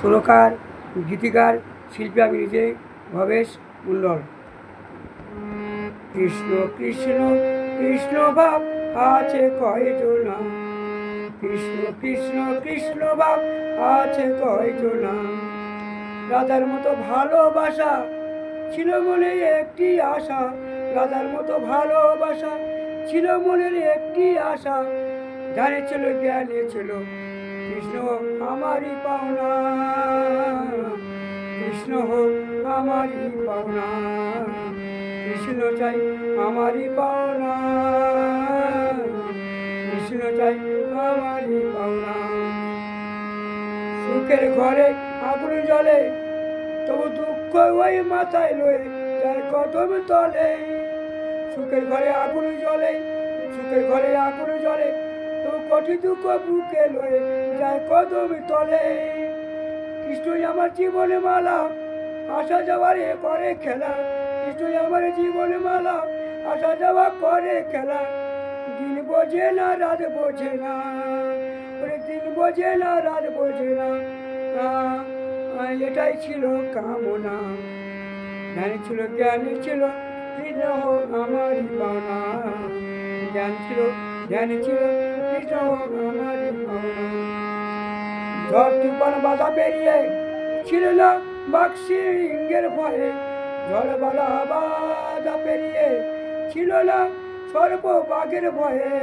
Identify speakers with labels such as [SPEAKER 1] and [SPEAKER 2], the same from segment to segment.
[SPEAKER 1] সুরকার, গীতিকার, শিল্পী আমি নিজে ভবেশ মণ্ডল কৃষ্ণ কৃষ্ণ কৃষ্ণ ভাব আছে কয়জনা? কৃষ্ণ কৃষ্ণ কৃষ্ণ ভাব আছে কয়জনা? রাধার মতো ভালোবাসা ছিল মনে একটি আশা। রাধার মতো ভালোবাসা ছিল মনের একটি আশা। ধারে ছিল, জ্ঞানে ছিল কৃষ্ণ আমারই পাওনা। কৃষ্ণ হোক আমারই পাওনা। কৃষ্ণ চাই আমারই পাওনা। কৃষ্ণ চাই আমারই পাওনা। সুখের ঘরে আগুন জ্বলে, তবু দুঃখ ওই মাথায় লয়ে তার কদম তলে। সুখের ঘরে আগুন জ্বলে, সুখের ঘরে আগুন জ্বলে, তবু কঠিন দুঃখ বুকে লয়ে কদম তলে। কৃষ্ণই আমার জীবনে মালা, আসা যাওয়ার এ করে খেলা। কৃষ্ণই আমার জীবনে মালা, আসা যাওয়া করে খেলা। দিন বোঝে না, রাত বোঝে না। দিন বোঝে না, রাত বোঝে না। এটাই ছিল কামনা। জ্ঞান ছিল জ্ঞান ছিল হোক পাওনা জ্ঞান ছিল জ্ঞান ছিল হোক পাওনা ঝড় তুফান বাধা পেরিয়ে ছিল না বাক্সিঙ্গের ভয়ে। ঝড় বাধা বাধা পেরিয়ে ছিল না সর্ব বাঘের ভয়ে।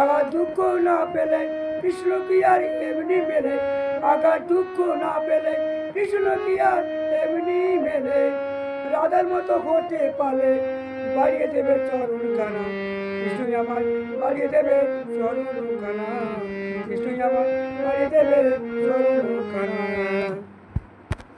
[SPEAKER 1] আগা দুঃখ না পেলে কৃষ্ণ কি আর এমনি মেলে? আগা দুঃখ না পেলে কৃষ্ণ কি আর এমনি মেলে? রাধার মতো হতে পারে বাড়িয়ে দেবে চরণ খানা কৃষ্ণই আমার বাড়িয়ে দেবে চরণ খানা কৃষ্ণই আমার বাড়িয়ে দেবে চরণ